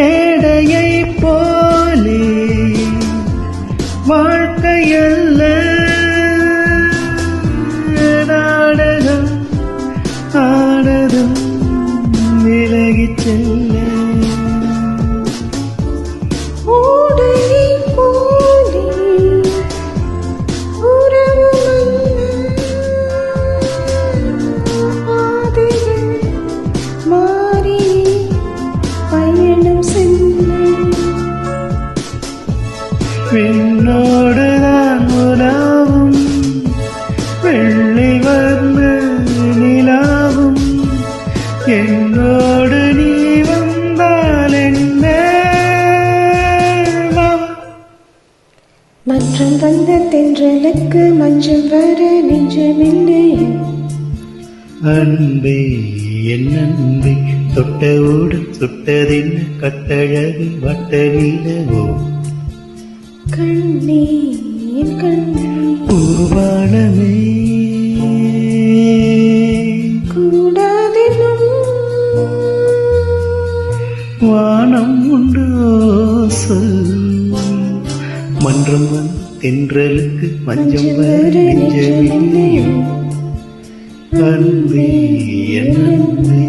மேடையை போலே வாழ்க்கையல்ல நாடகம் ஆடதும் விலகிச் செல்ல. விண்ணோடுதான் உலாவும். வெள்ளி வர்ண நிலாவும். என்னோடு நீ வந்தால் என்ன வா. மன்றம் வந்த தென்றலுக்கு மஞ்சள் வர நெஞ்சமில்லை அன்பே என் அன்பே தொட்டவோடு சுட்டதென்ன கட்டழகு வட்ட கூடாதெனும் வானம் உண்டு மன்றம் வந்த தென்றலுக்கு மஞ்சம் மஞ்சள் வர வர நெஞ்சமில்லையோ நெஞ்சமில்லையோ அன்பே என் அன்பே.